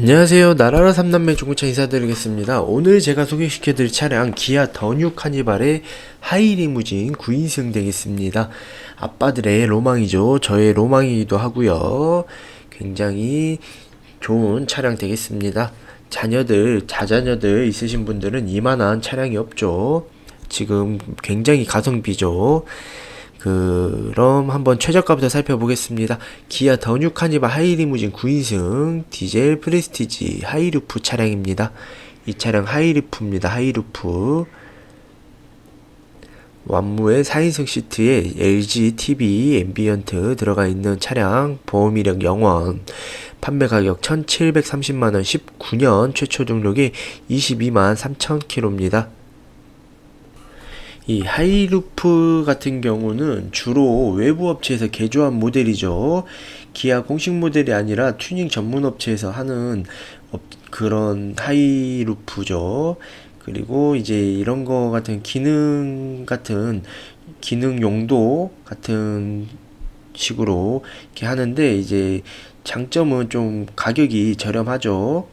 안녕하세요. 나라라 삼남매 중고차 인사드리겠습니다. 오늘 제가 소개시켜드릴 차량 기아 더뉴 카니발의 하이리무진 9인승 되겠습니다. 아빠들의 로망이죠. 저의 로망이기도 하고요. 굉장히 좋은 차량 되겠습니다. 자녀들, 자자녀들 있으신 분들은 이만한 차량이 없죠. 지금 굉장히 가성비죠. 그럼 한번 최저가부터 살펴보겠습니다. 기아 더뉴 카니발 하이리무진 9인승 디젤 프레스티지 하이루프 차량입니다. 이 차량 하이루프입니다. 하이루프 완무의 4인승 시트에 LG TV 앰비언트 들어가 있는 차량 보험이력 0원 판매 가격 1730만원 19년 최초 등록이 22만 3천 킬로입니다. 이 하이루프 같은 경우는 주로 외부 업체에서 개조한 모델이죠. 기아 공식 모델이 아니라 튜닝 전문 업체에서 하는 업, 그런 하이루프죠. 그리고 이제 이런 거 같은 기능 같은 기능 용도 같은 식으로 이렇게 하는데 이제 장점은 좀 가격이 저렴하죠.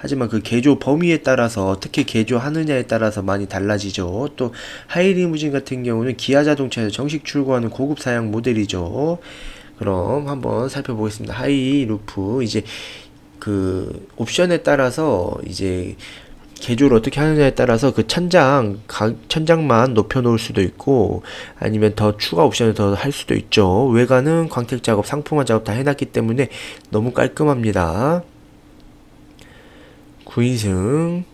하지만 그 개조 범위에 따라서 어떻게 개조하느냐에 따라서 많이 달라지죠. 또 하이리무진 같은 경우는 기아 자동차에서 정식 출고하는 고급 사양 모델이죠. 그럼 한번 살펴보겠습니다. 하이 루프 이제 그 옵션에 따라서 이제 개조를 어떻게 하느냐에 따라서 그 천장 가, 천장만 높여 놓을 수도 있고 아니면 더 추가 옵션을 더 할 수도 있죠. 외관은 광택 작업, 상품화 작업 다 해놨기 때문에 너무 깔끔합니다. 9인승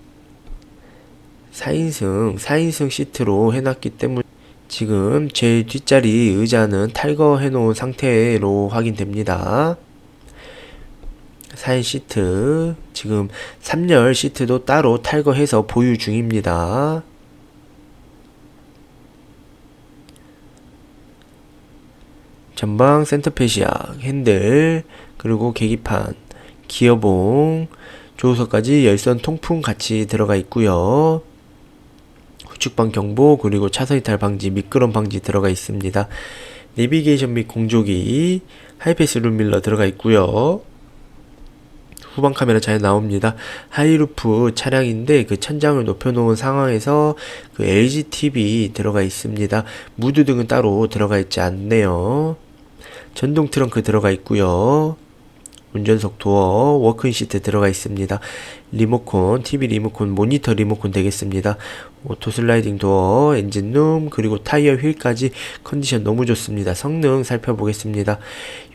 4인승 4인승 시트로 해놨기 때문에 지금 제 뒷자리 의자는 탈거해 놓은 상태로 확인됩니다. 4인 시트 지금 3열 시트도 따로 탈거해서 보유 중입니다. 전방 센터페시아 핸들 그리고 계기판 기어봉 조수석까지 열선 통풍 같이 들어가 있고요. 후측방 경보 그리고 차선 이탈 방지 미끄럼 방지 들어가 있습니다. 내비게이션 및 공조기 하이패스 룸밀러 들어가 있고요. 후방 카메라 잘 나옵니다. 하이루프 차량인데 그 천장을 높여놓은 상황에서 그 LG TV 들어가 있습니다. 무드 등은 따로 들어가 있지 않네요. 전동 트렁크 들어가 있고요. 운전석 도어, 워크인 시트 들어가 있습니다. 리모컨, TV 리모컨, 모니터 리모컨 되겠습니다. 오토 슬라이딩 도어, 엔진룸, 그리고 타이어 휠까지 컨디션 너무 좋습니다. 성능 살펴보겠습니다.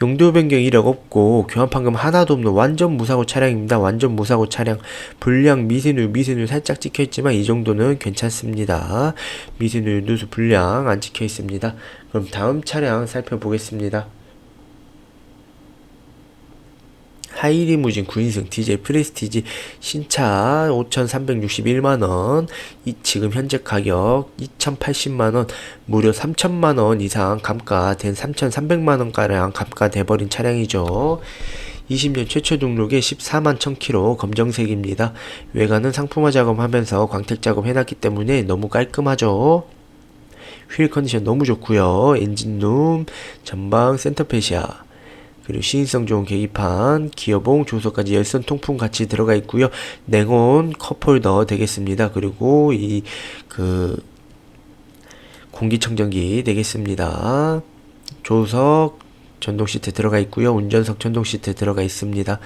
용도 변경 이력 없고 교환 판금 하나도 없는 완전 무사고 차량입니다. 완전 무사고 차량. 불량 미세누 미세누 살짝 찍혀 있지만 이 정도는 괜찮습니다. 미세누 누수 불량 안 찍혀 있습니다. 그럼 다음 차량 살펴보겠습니다. 하이리무진 9인승 디젤 프레스티지 신차 5,361만원 이 지금 현재 가격 2,080만원 무려 3천만원 이상 감가된 3,300만원가량 감가돼버린 차량이죠 20년 최초 등록에 14만 1000km 검정색입니다. 외관은 상품화 작업하면서 광택 작업 해놨기 때문에 너무 깔끔하죠. 휠 컨디션 너무 좋고요. 엔진룸, 전방 센터페시아, 그리고 시인성 좋은 계기판, 기어봉, 조소까지 열선 통풍 같이 들어가 있고요. 냉온 컵홀더 되겠습니다. 그리고 이 그 공기청정기 되겠습니다. 조석 전동 시트 들어가 있고요. 운전석 전동 시트 들어가 있습니다.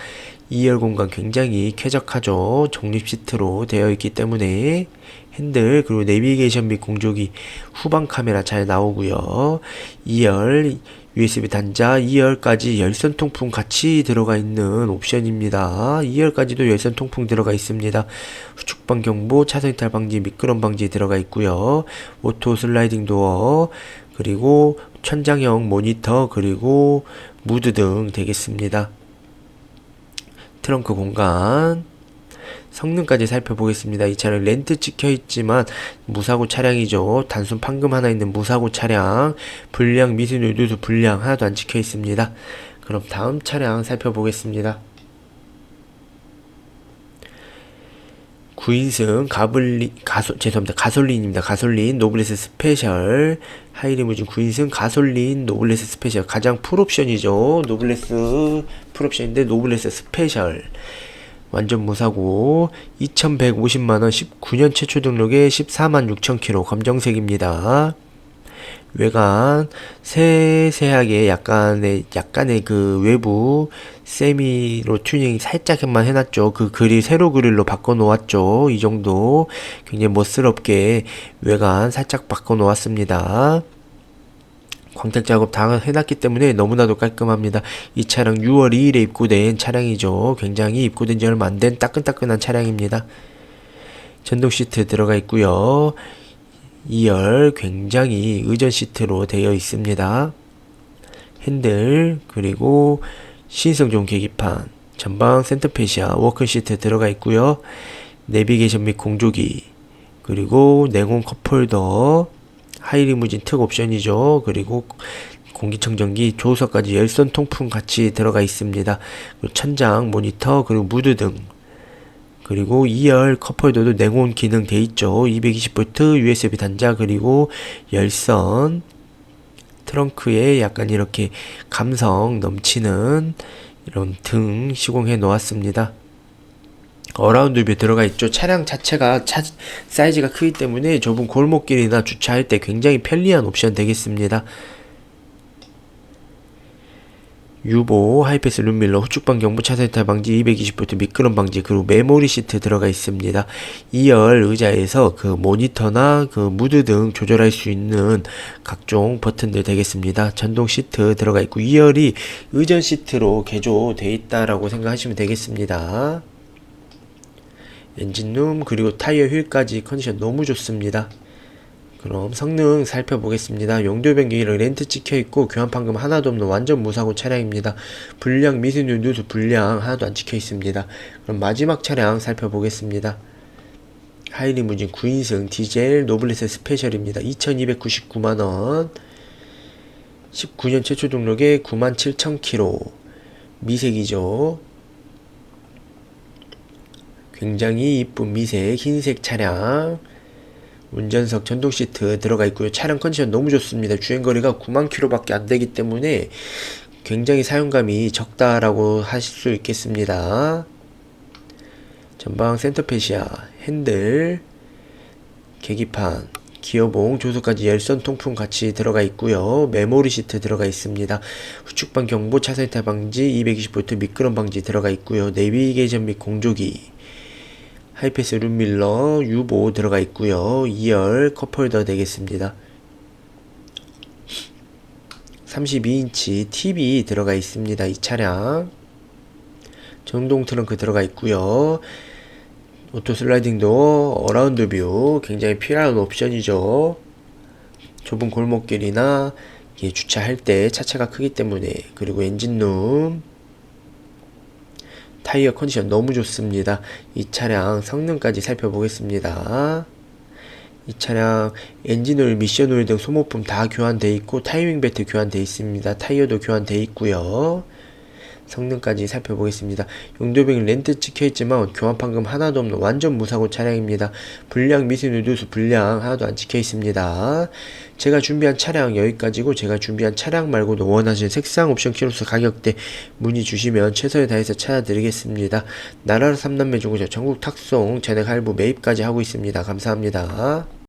2열 공간 굉장히 쾌적하죠. 독립 시트로 되어 있기 때문에 핸들 그리고 내비게이션 및 공조기 후방 카메라 잘 나오고요. 2열 USB 단자 2열까지 열선 통풍 같이 들어가 있는 옵션입니다. 2열까지도 열선 통풍 들어가 있습니다. 후축방 경보, 차선 이탈 방지, 미끄럼 방지 들어가 있고요. 오토 슬라이딩 도어, 그리고 천장형 모니터, 그리고 무드 등 되겠습니다. 트렁크 공간, 성능까지 살펴보겠습니다. 이 차량 렌트 찍혀 있지만 무사고 차량이죠. 단순 판금 하나 있는 무사고 차량. 불량 미세누 누수 불량 하나도 안 찍혀 있습니다. 그럼 다음 차량 살펴보겠습니다. 9인승 가블리 가솔 죄송합니다 가솔린입니다 가솔린 노블레스 스페셜 하이리무진 9인승 가솔린 노블레스 스페셜 가장 풀옵션이죠 노블레스 풀옵션인데 노블레스 스페셜 완전 무사고 2150만원 19년 최초 등록에 14만 6천 킬로 검정색입니다. 외관 세세하게 약간의 약간의 그 외부 세미로 튜닝 살짝만 해놨죠. 그 그릴 세로 그릴로 바꿔 놓았죠. 이 정도 굉장히 멋스럽게 외관 살짝 바꿔 놓았습니다. 광택 작업 다 해놨기 때문에 너무나도 깔끔합니다. 이 차량 6월 2일에 입고된 차량이죠. 굉장히 입고된 지 얼마 안 된 따끈따끈한 차량입니다. 전동 시트 들어가 있고요. 2열 굉장히 의전 시트로 되어 있습니다. 핸들 그리고 신성 좋은 계기판 전방 센터페시아 워크 시트 들어가 있고요. 내비게이션 및 공조기 그리고 냉온 컵홀더 하이리무진 특 옵션이죠. 그리고 공기청정기 조수석까지 열선 통풍 같이 들어가 있습니다. 천장 모니터 그리고 무드 등 그리고 2열 컵홀더도 냉온 기능 돼 있죠. 220V USB 단자 그리고 열선 트렁크에 약간 이렇게 감성 넘치는 이런 등 시공해 놓았습니다. 어라운드 뷰 들어가 있죠. 차량 자체가 차, 사이즈가 크기 때문에 좁은 골목길이나 주차할 때 굉장히 편리한 옵션 되겠습니다. 유보, 하이패스 룸밀러, 후축방 경보 차선이탈 방지, 220V 미끄럼 방지, 그리고 메모리 시트 들어가 있습니다. 2열 의자에서 그 모니터나 그 무드 등 조절할 수 있는 각종 버튼들 되겠습니다. 전동 시트 들어가 있고 2열이 의전 시트로 개조되어 있다라고 생각하시면 되겠습니다. 엔진룸 그리고 타이어 휠까지 컨디션 너무 좋습니다. 그럼 성능 살펴보겠습니다. 용도 변경이랑 렌트 찍혀 있고 교환 판금 하나도 없는 완전 무사고 차량입니다. 불량 미세누 누수 불량 하나도 안 찍혀 있습니다. 그럼 마지막 차량 살펴보겠습니다. 하이리무진 9인승 디젤 노블레스 스페셜입니다. 2299만 원. 19년 최초 등록에 97,000km. 미색이죠. 굉장히 이쁜 미색 흰색 차량. 운전석 전동 시트 들어가 있고요. 차량 컨디션 너무 좋습니다. 주행거리가 9만 킬로밖에 안 되기 때문에 굉장히 사용감이 적다라고 하실 수 있겠습니다. 전방 센터페시아, 핸들, 계기판, 기어봉, 조수까지 열선 통풍 같이 들어가 있고요. 메모리 시트 들어가 있습니다. 후축방 경보, 차선 이탈 방지, 220V 미끄럼 방지 들어가 있고요. 내비게이션 및 공조기, 하이패스 룸밀러 U5 들어가 있고요. 2열 컵홀더 되겠습니다. 32인치 TV 들어가 있습니다. 이 차량 전동 트렁크 들어가 있고요. 오토 슬라이딩 도어, 어라운드 뷰 굉장히 필요한 옵션이죠. 좁은 골목길이나 주차할 때 차체가 크기 때문에 그리고 엔진룸 타이어 컨디션 너무 좋습니다. 이 차량 성능까지 살펴보겠습니다. 이 차량 엔진오일, 미션오일 등 소모품 다 교환되어 있고 타이밍 벨트 교환되어 있습니다. 타이어도 교환되어 있고요. 성능까지 살펴보겠습니다. 용도병 렌트 찍혀있지만 교환 판금 하나도 없는 완전 무사고 차량입니다. 불량 미세 누드수 불량 하나도 안 찍혀있습니다. 제가 준비한 차량 여기까지고 제가 준비한 차량 말고도 원하시는 색상 옵션 키로수 가격대 문의 주시면 최선을 다해서 찾아드리겠습니다. 나라로 3남매 중고차 전국 탁송 전액 할부 매입까지 하고 있습니다. 감사합니다.